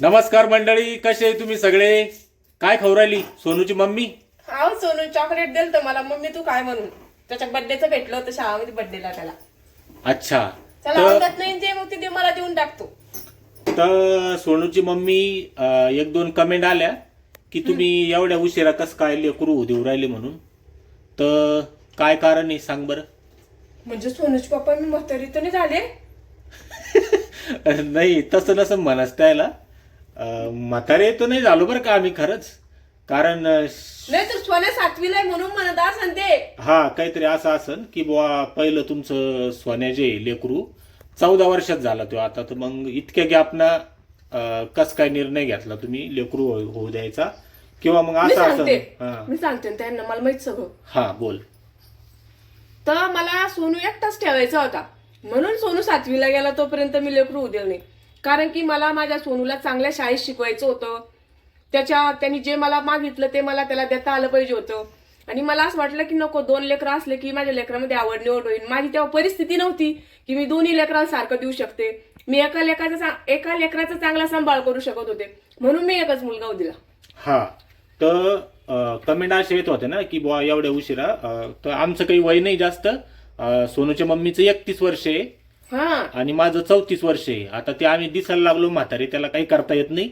नमस्कार मंडळी कसे आहे तुम्ही सगळे? काय खाऊ राहिली? सोनूची मम्मी? अहो सोनू चॉकलेट दिल तर मला. मम्मी तू काय म्हणून? त्याच्या बर्थडेचं भेटलं होतं शाळामध्ये बर्थडेला त्याला. अच्छा. त्याला तर आवडत नाही ते मग ते मला देऊन टाकतो तर सोनूची मम्मी अं, एक दोन कमेंट आल्या की तुम्ही एवढ्या उशिरा कस काय लेकरू देऊ राहिले म्हणून? तर काय कारण आहे सांग बरं. म्हणजे सोनूचे पप्पा मी म्हातारी तर नाही झाले? नाही तसं नसं म्हणस त्याला. म्हातारे तर नाही झालो बरं का आम्ही खरंच. कारण नाही तर सोन्या सातवीला आहे म्हणून म्हणत असन ते. हा काहीतरी असं असन की बुवा पहिलं तुमचं सोन्या जे आहे, लेकरू चौदा वर्षात झाला तो. आता तर मग इतक्या गॅपना कस काय निर्णय घेतला तुम्ही लेकरू होऊ होऊ द्यायचा? किंवा मग मी असं असं हा. मी सांगते ना त्यांना मला माहीत सगळं. हा बोल. तर मला सोनू एकटाच ठेवायचा होता. म्हणून सोनू सातवीला गेला तोपर्यंत मी लेकरू उद्या नाही कारण की मला माझ्या सोनूला चांगल्या शाळेत शिकवायचं होतं. त्याच्या त्यांनी जे मला मागितलं ते मला त्याला देता आलं पाहिजे होतं. आणि मला असं वाटलं की नको दोन लेकरं असले की माझ्या लेकरामध्ये आवड निवड होईल. माझी तेव्हा परिस्थिती नव्हती की मी दोन्ही लेकरांना सारखं देऊ शकते. मी एका लेकराचा एका लेकराचा चांगला सांभाळ करू शकत होते. म्हणून मी एकच मुलगा हो दिला. हा. तर कमेंट असे येत होते ना की बुवा एवढ्या उशिरा तर आमचं काही वय नाही जास्त. सोनूच्या मम्मीचं एकतीस वर्ष आहे. हा. आणि माझं चौतीस वर्ष आहे. आता ते आम्ही दिसायला लागलो म्हातारे त्याला काही करता येत नाही.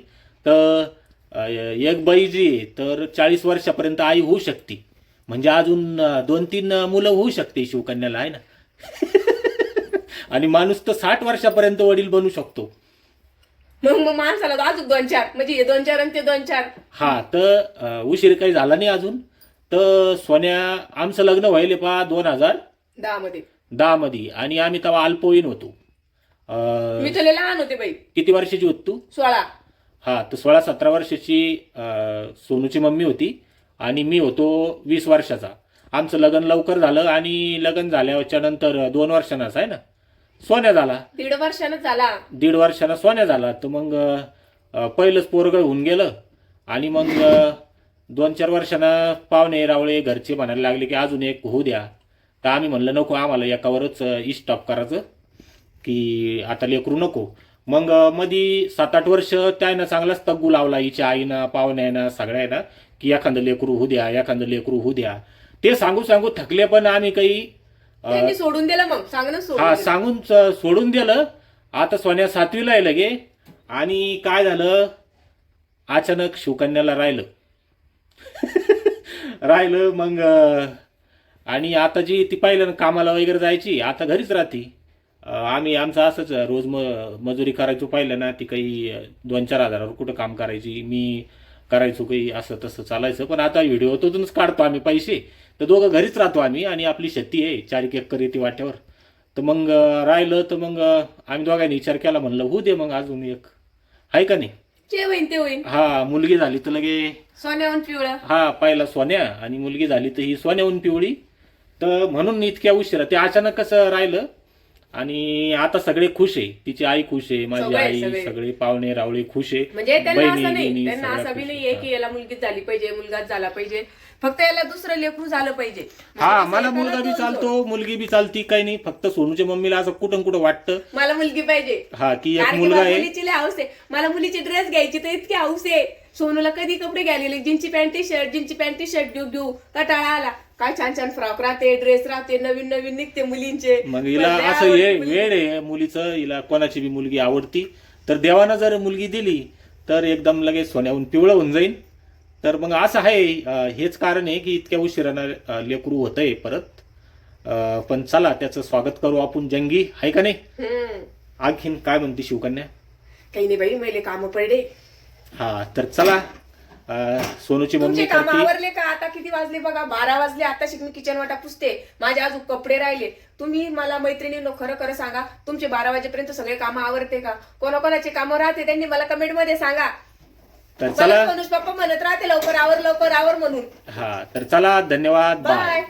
तर अ, एक बाई जी आहे तर चाळीस वर्षापर्यंत आई होऊ शकते. म्हणजे अजून अ, दोन तीन मुलं होऊ शकते शिवकन्याला आहे ना? आणि माणूस तर साठ वर्षापर्यंत वडील बनू शकतो. मग मग माणसाला तर अजून दोन चार म्हणजे हे दोन चार आणि ते दोन चार. हा तर अ, उशीर काही झाला नाही अजून. तर सोन्या आमचं लग्न व्हायले पा दोन हजार दहा मध्ये दहा मध्ये आणि आम्ही तेव्हा अल्पवयीन होतो. अ, मी तुला लहान होते बाई. किती वर्षाची होत तू? सोळा. हा तर सोळा सतरा वर्षाची अं, सोनूची मम्मी होती आणि मी होतो वीस वर्षाचा. आमचं लग्न लवकर झालं आणि लग्न झाल्याच्यानंतर दोन वर्षांनाच आहे ना? सोन्या झाला. दीड वर्षानं झाला. दीड वर्षानं सोन्या झाला. तर मग अं, पहिलंच पोरगं होऊन गेलं. आणि मग अं, दोन चार वर्षानं पाहुणे रावळे घरचे म्हणायला लागले की अजून एक होऊ द्या. तर आम्ही म्हणलं नको आम्हाला एकावरच स्टॉप करायचं की आता लेकरू नको. मग मधी सात आठ वर्ष त्यानं चांगलाच तग्गू लावला हिच्या आईनं पाहुण्यानं सगळ्यांना की एखादं लेकरू होऊ द्या एखादं लेकरू होऊ द्या. ते सांगू सांगू थकले पण आम्ही काही त्यांनी सोडून दिलं मग सांगणं सोडून हा. सांगून सोडून दिलं. आता सोन्या सातवीला आहे लगे. आणि काय झालं? अचानक शिवकन्याला राहिलं. राहिलं मग आणि आता जी ती पाहिलं ना कामाला वगैरे जायची आता घरीच राहते. आम्ही आमचं असंच रोज म मजुरी करायचो पाहिलं ना ती काही दोन चार हजारावर कुठं काम करायची मी करायचो काही असं तसं चालायचं. पण आता व्हिडिओ तोतूनच काढतो आम्ही पैसे. तर दोघं घरीच राहतो आम्ही आणि आपली शेती आहे चार एक एकर येते वाट्यावर. तर मग राहिलं तर मग आम्ही दोघांनी विचार केला म्हणलं होऊ दे मग अजून एक. आहे का नाही? जे होईन ते होईन. हा मुलगी झाली तर लगे सोन्याहून पिवळा. हा पहिला सोन्या आणि मुलगी झाली तर ही सोन्याहून पिवळी. तर म्हणून इतक्या उशिरा ते अचानक कसं राहिलं आणि आता सगळे खुश आहे. तिची आई खुश आहे माझी सगळे, आई सगळे. सगळे पाहुणे रावळे खुश आहे. म्हणजे त्यांना बहिणी, असं नाही बहिणी त्यांना सगळ्या असं बी खुश नाहीये आहे. की याला मुलगीच झाली पाहिजे मुलगाच झाला पाहिजे. फक्त याला दुसरं लेकरू झालं पाहिजे. हा म्हणजे मला मुलगा बी दोन चालतो मुलगी बी चालती काही नाही. फक्त सोनूच्या मम्मीला असं कुठं कुठं वाटतं. मला मुलगी पाहिजे. हा की एक कारण की मुलगा मला आहे. मुलीची लय हौस आहे. मला मुलीची ड्रेस घ्यायची तर इतकी हौस आहे. सोनूला कधी कपडे घ्यायले जीनची पॅन्ट टी शर्ट जीनची पॅन्ट टी शर्ट घेऊ घेऊ कटाळा आला. काय छान छान फ्रॉक राहते ड्रेस राहते नवीन नवीन निघते मुलींचे. मग हिला पण लय असं आवडते हे. वेळ आहे मुलीचं हिला कोणाची बी मुलगी आवडती. तर देवानं जर मुलगी दिली तर एकदम लगेच सोन्याहून पिवळं होऊन जाईल तर मग असं आहे अं, हेच कारण आहे की इतक्या उशिरानं अं, लेकरू होतंय परत. अं, पण चला त्याचं स्वागत करू आपण जंगी. आहे का नाही? हम्म. आणखीन काय म्हणते शिवकन्या? काही नाही बाई मैले काम पडले. हा तर चला अं, सोनूची तुमचे मम्मी काम करते. आवरले का? आता किती वाजले बघा? बारा वाजले. आता मी किचन वाटा पुसते. माझे अजून कपडे राहिले. तुम्ही मला मैत्रिणींनो खरं खरं सांगा तुमचे बारा वाजेपर्यंत सगळे काम आवरते का? कोणाकोणाचे कामं राहते त्यांनी मला कमेंटमध्ये सांगा. तर मला चला मनोज पप्पा म्हणत राहते लवकर आवर लवकर आवर म्हणून. हा तर चला धन्यवाद. Bye bye